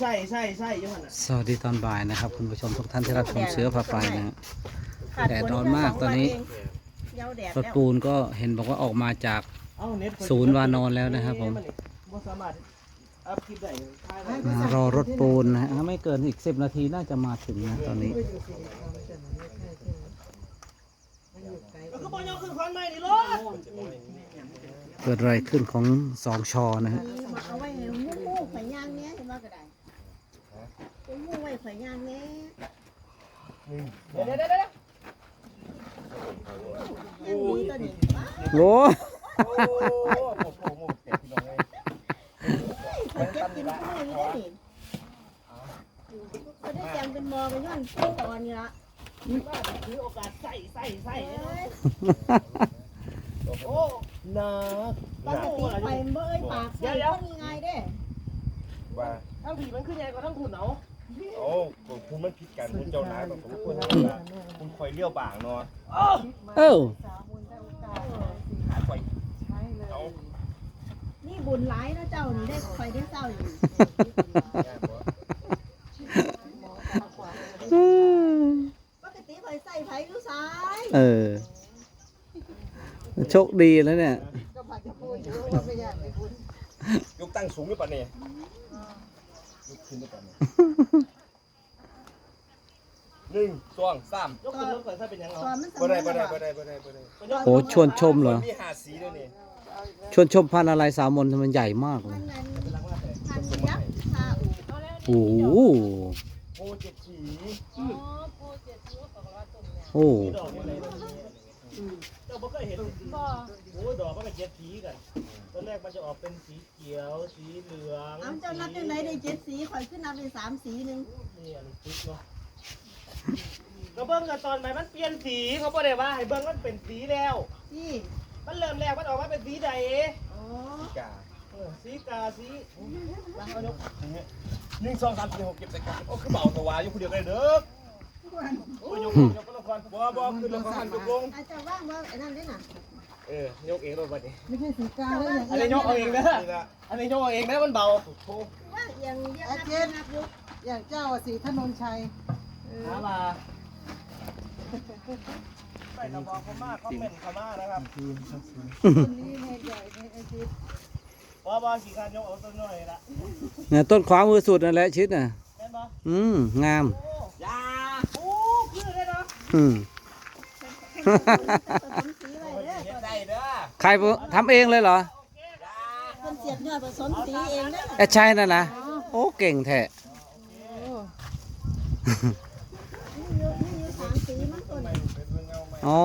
ใช่ใช่ใช่ยี่ห้อน่ะสวัสดีตอนบ่ายนะครับ คุณผู้ชมทุกท่านที่รับชมเสือพาไปนะฮะ แดดร้อนมากตอนนี้ เยาแดดรถแล้วปูนก็เห็นบอกว่าออกมาจาก เอาเน็ตศูนย์วานอนแล้วนะครับผม บ่สามารถอัพคลิปได้ถ่ายได้มารอรถปูนนะฮะไม่เกินอีกสิบนาทีน่าจะมาถึงนะตอนนี้ แล้วก็บ่ยกขึ้นควันใหม่นี่รถเกิดอะไรขึ้นของสองชอนะฮะนี่มาเอาไว้ให้หมูหมูข่อยย่างเนี้ยเห็นว่าก็ได้หมูหมูไว้ข่อยย่าง เนี้ยเดี๋ยวเดี๋ยวเดี๋ยวเดี๋ยวย่างดีตัวนี้ว้าโอ้โอ้โหโอ้โหโอ้โหเจ็บพี่น้องเอ้ยข่อยเก็บกินคู่นี้ได้ดิเขาได้แจมเป็นมอกันย้อนคู่ตอนนี้ละว่าถือโอกาสใส่ใส่ใส่เอ้ยโอ้หนักปกติข่อยเบยปากใส่คนยังไงเด้ว่าทั้งผีมันขึ้นใหญ่กว่าทั้งขุนเอา โอ้คุณมันผิดกันคุณเจ้านายกับผมคุณคุณคอยเลี้ยวบางเนาะเอ้าหาคอยเอานี่บุญหลายนะเจ้านี่ได้ข่อยได้เจ้าอยู่ง่ายบ่ปกติข่อยใส่ไผอยู่ซ้ายเออโชคดีแล้วเนี่ยยกตั้งสูงหรือเปล่าเนี่ย ยกขึ้นหรือเปล่าเนี่ยหนึ่งสองสามยกขึ้นรถก่อนถ้าเป็นยังไงตอนมันสบ่ได้มับ่ยได้ละบ่ได้บ่ได้บ่ได้โอ้ชวนชมเหรอ มีหาสีด้วยนี่ชวนชมพันธุ์อะไรสามมนมันใหญ่มากเลมัยนนั้นพันยักษ์ซาอุโอ้โหโอ้เจ็ดสีโอ้ดอกอะไรแบบนี้เจ้าบ่เคยเห็นโอ้ดอกมันเป็นเจ็ดสีกันตอนแรกมันจะออกเป็นสีเขียว สีเหลืองเอาเจ้านับยังไงได้เจ็ดสีข่อยขึ้นนับเป็นสามสีหนึ่งนี่อันนี้ติ๊กเนาะก็เบิ่งกันตอนไหนมันเปลี่ยนสีเขาบ่ได้ว่าให้เบิ่งมันเป็นสีแล้วที่มันเริ่มแรกมันออกมาเป็นสีใดอ๋อกาเออสีกาสีมาเอายกหนึ่งสองสามสี่หกเก็บใส่กันโอ้คือเบาตัววาอยู่คนเดียวกันเด้อโอ้ ยยกยกละครบ่บ่ขึ้นละครยกงอาจจะว่างว่าไอ้นั่นด้วยน่ะเออยกเองเลยบัดนี้ไม่ใช่สีกาแล้วอย่างอันนี้ยกเอาเองเด้อนี่ละอันนี้ยกเอาเองนะมันเบาโอ้ว่างอย่างเดียวนับนับยุกอย่างเจ้าสีถนนชัยหามาใส่กระบอกเขามากคอมเมนต์เขามากนะครับคนนี้เมฆใหญ่ในไอจีว่าบ่ขี่คันยกเอาต้นน้อยละเนี่ยต้นขวามือสุดนั่นแหละชิดน่ะอืมงาม โอ้ยาโอ้คือเลยเนาะ อืมผสมสีไว้เด้อเฮ็ดได้เด้อใครทำเองเลยเหรอคนเสียบยอดผสมสีเองเด้อแอดชัยนั่นนะโอ้เก่งแท้นี่อยู่นี่อยู่สามสีมันตัวนี้อ๋อ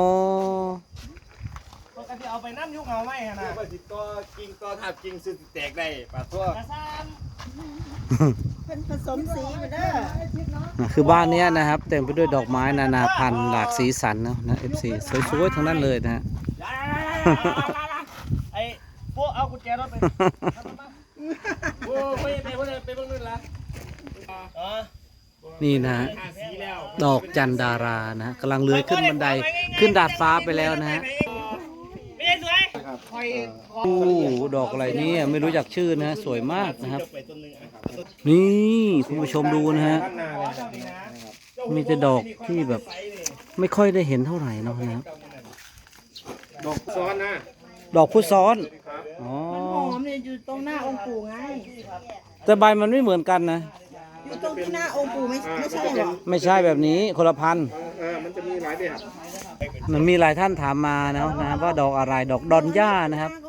ปกติเอาไปน้ำยุกเอาไหมฮะนะว่าสิต่อกิ่งต่อทับกิ่งสิแตกได้ปะตัวกระซามเป็น ผสมสีไปเด้อนะคือบ้านเนี้ยนะครับ เต็มไปด้วยดอกไม้นานาพันธุ์หลากสีสันเนอะนะ FC สวยๆทั้งนั้นเลยนะฮะ ไอ้พวกเอากุญแจรถไปโอ้ไปไปไปไปเบิ่งนู่นละอ๋อนี่นะฮะหาสีแล้วดอกจันดารานะฮะกำลังเลื้อยขึ้นบันไดขึ้นดาดฟ้าไปแล้วนะฮะไม่ได้สวยคอยโอ้ดอกอะไรเนี่ยไม่รู้จักชื่อนะฮะสวยมากนะครับ ไปต้นหนึงอะ นี่คุณผู้ชมดูนะฮะ มีแต่ดอกที่แบบ ไม่ค่อยได้เห็นเท่าไหร่เนาะนะครับ ดอกซ้อนนะดอกพุซ้อน อ๋อหอมเนี่ยอยู่ตรงหน้าองค์ปู่ไง แต่ใบมันไม่เหมือนกันนะ อยู่ตรงที่หน้าองค์ปู่ไม่ไม่ใช่หรอไม่ใช่แบบนี้คนละพันธุ์เออมันจะมีหลายแบบมันมีหลายท่านถามมาเนาะนะว่าดอกอะไร ดอกดอนย่านะครับก็มี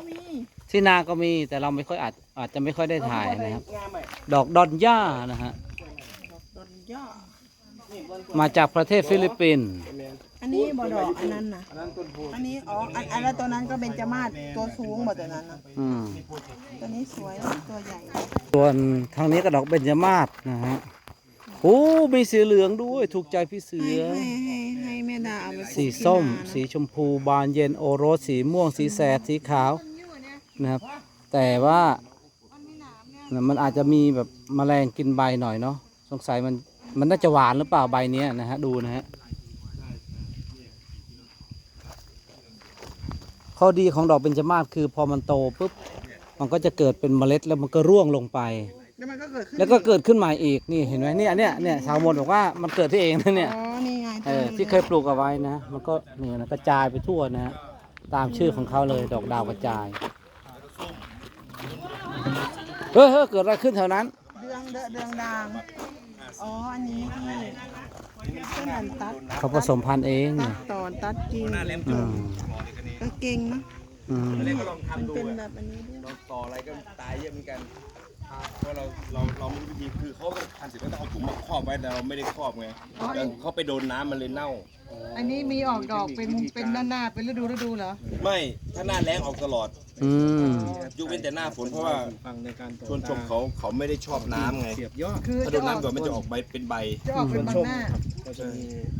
ที่นาก็มีแต่เราไม่ค่อยอาจอาจจะไม่ค่อยได้ถ่ายนะครับงามไหมดอกดอนย่านะฮะดนย่อมาจากประเทศฟิลิปปินส์อันนี้บ่ดอกอันนั้นนะอันนั้นต้นโพอันนี้อ๋ออันอันแล้วตัวนั้นก็เป็นจมาศตัวสูงบ่ตัวนั้นนะอืมตัวนี้สวยนะตัวใหญ่ ส่วนทางนี้ก็ดอกเบญจมาศนะฮะโอ้มีสีเหลืองด้วยถูกใจพี่เสืให้อให้ให้ให้แม่ดาเอาไปปลูกสีที่ส้มนานะสีชมพู บานเย็นโอโรสสีม่วงสีแสดสีขาว นะครับ แต่ว่านะมันอาจจะมีแบบแมลงกินใบหน่อยเนาะสงสัยมันมันน่าจะหวานหรือเปล่าใบเนี้ยนะฮะดูนะฮะข้อดีของดอกเบญจมาศคือพอมันโตปุ๊บมันก็จะเกิดเป็นเมล็ดแล้วมันก็ร่วงลงไป แล้วมันก็เกิดขึ้นแล้วก็เกิดขึ้นใหม่อีกนี่เห็นไหมเนี่ยเนี่ยเนี่ยชาวมนบอกว่ามันเกิดที่เองนะเนี่ยอ๋อนี่ไงเออที่เคยปลูกเอาไว้นะ มันก็เนี่ยนะกระจายไปทั่วนะฮะตามชื่อของเขาเลยดอกดาวกระจาย เฮ้ยเฮ้ยเกิดอะไรขึ้นแถวนั้น เดืองเดอะเดืองดาง อ๋อ อันนี้ที่ต้นอันตัดเขาผสมพันธุ์เองตัเนี่ดยตอนตัดกิ่งหน้าแหลมอืจุกมก็เก่งเนอะอืมเล่นก็ลองมันทำดูเป็นอะแบบอันนี้ด้วยเราต่ออะไรก็ตายเยอะเหมือนกัน เพราะเราเราเราไม่รู้วิธีคือเขาก็ทำเสร็จแล้วต้องเอาถุงมาครอบไว้แต่เราไม่ได้ครอบไงแต่เขาไปโดนน้ำมันเลยเน่า อันนี้มีออกดอกเป็นเป็นหน้าหน้าเป็นฤดูฤดูเหรอ ไม่ถ้าหน้าแรงออกตลอดอืม ยกเว้นแต่หน้าฝนเพราะว่าชวนชมเขาเขาไม่ได้ชอบน้ำไงคือถ้าโดจะนออกน้ำก่อนมันจะออกใบเป็นใบ จะออกเป็นบางหน้า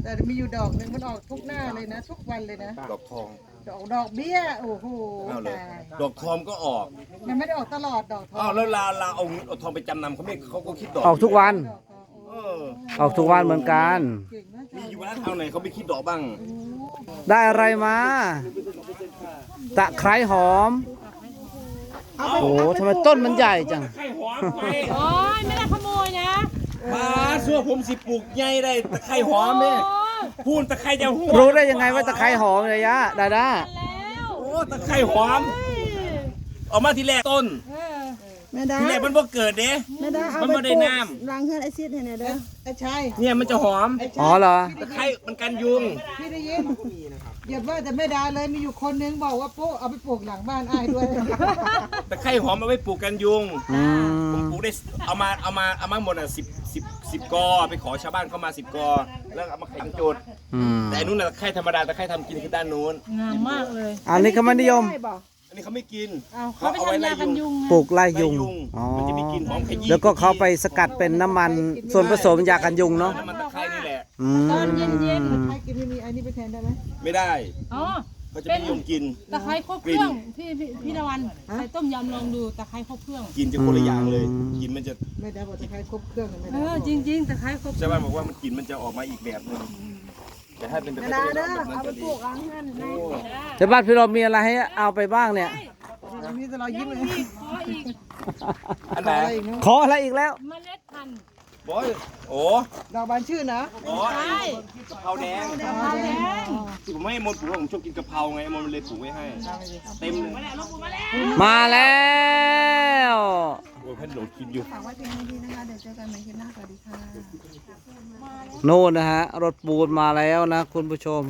แต่มีอยู่ดอกหนึ่งมันออกทุกหน้าเลยนะ ทุกวันเลยนะ ดอกทอง ดอกดอกเบี้ยโอ้โหเอาเลย ตายดอกทองก็ออกมันไม่ได้ออกตลอดดอกทออ้างวแล้วลาลาเอาเอาทองไปจำนำเขาไม่เขาก็คิดดอกออกทุกวัน ดอกทองโอ้เออออกทุกวันเหมือนกัน เก่งนะมีอยู่วันทางไหนเขาไม่คิดดอกบ้าง ได้อะไรมา ตะไคร้หอม โอ้โหทำไมต้นมันใหญ่จัง ไข่หอมไปโอ้ยไม่ได้ขโมยนะ มาซัวผมสิปลูกใหญ่ได้ตะไคร่หอมเนี่ย พูนตะไคร่จะหัวรู้ได้ยังไงว่าตะไคร้หอมเลยยะดาดาแล้วโอ้ตะไคร่หอมออกมาทีแรกต้นแม่ดาทีแรกมันบ่เกิดเด้แม่ดาเอามันไปไม่ได้ปลูกน้ำล้างเฮือนไอซิดให้หน่อยเด้อไอ้ชายเนี่ยมันจะหอมไอ้อ๋ชาอยเหรอตะไคร่มันกันยุงพี่ได้ยินอย่าว่าแต่แม่ดาเลยมีอยู่คนนึงบอกว่าปุ๊เอาไปปลูกหลังบ้านอ้ายด้วยตะไคร่หอมเอาไว้ปลูกกันยุงอืผมมปลูกได้เอามาเอามาเอามาหมดอะสิบ สิบสิบกอไปขอชาวบ้านเข้ามาสิบกอ แล้วเอามาไข่กระโจดอืมแต่อันนู้นน่ะตะไคร่ธรรมดาตะไคร่ทำกินคือด้านนู้น งามมากเลย อันนี้ก็ไม่นิยมได้บอกอันนี้เขาไม่กินเอาเขาไปทำยากันยุงไงปลูกไล่ยุงไล่ยุงอ๋อมันจะมีกลิ่นหอมขยี้แล้วก็เขาไปสกัดเป็นน้ำมันส่วนผสมยากันยุงเนาะน้ำมันตะไคร่นี่แหละ อืม ตอนเย็นใครกินไม่มีไอ้นี่ไปแทนได้ไหมไม่ได้ๆอ๋อ เขาจะไม่นิยมกิน ตะไคร้ครบเครื่องพี่พี่พี่ละวันใส่ต้มยำลองดูตะไคร้ครบเครื่องกินจะคนละอย่างเลย กินมันจะแม่ดาบอกจะใครครบเครื่องเลยแม่เอดาอจริงๆตะไคร้ครบชาวบ้านบอกว่ามันกลินมันจะออกมาอีกแบบหนึงแต่ถ้าเป็นตะไคร้ธรรมดาแบบนั้นจะดีแต่บ้านพี่เรามีอะไรให้เอาไปบ้างเนี่ย มีแต่รอยยิ้มเลยขออีกอันไหนอะไรอีกเนาะขออะไรอีกแล้ว เมล็ดพันธุ์ บอยโอ้ดอกบานชื่อนะโอ้ใช่กะเพราแดงกะเพราแดงที่ผมไม่ให้มดปลูกผมชอบกินกะเพราไงมดมันเลยปลูกไว้ให้ เต็มเลยมาแล้วโอ้ยเพิ่นโหลดคลิปอยู่ฝากไว้เพียงเท่านี้นะคะ เดี๋ยวเจอกันใหม่คลิปหน้า สวัสดีค่ะโน่นนะฮะ รถปูนมาแล้วนะ คุณผู้ชม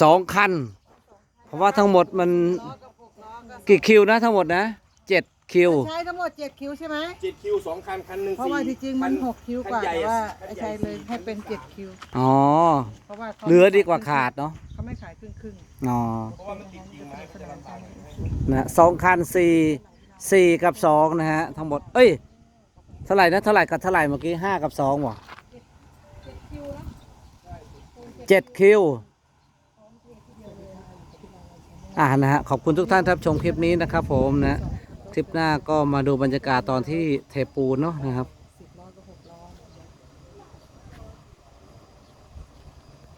สองคัน เพราะว่าทั้งหมดมันกี่คิวนะทั้งหมดนะเจ็ด คิว ใช้ทั้งหมด7คิวใช่ไหมเจ็ดคิวสองคันคันหนึ่งเพราะว่าที่จริงมันคั6คิวกว่าคันใหญ่แต่อะว่าคันไอ้ใหญ่ชายเลยให้เป็น7คิว อ๋อ เพราะว่าขาเหลือดีกว่าขาดเนาะ เขาไม่ขายครึ่งครึ่งอ๋อเพราะว่ามันติดจริงไม้ๆแสดงการนะสองคันสี่สี่กับสองนะฮะทั้งหมด เอ้ย เท่าไหร่นะเท่าไหร่กับเท่าไหร่เมื่อกี้ห้ากับสองวะเจ็ดคิวอ่านะฮะขอบคุณทุกท่านที่รับชมคลิปนี้นะครับผมนะ คลิปหน้าก็มาดูบรรยากาศตอนที่เทปูนเนาะนะครับ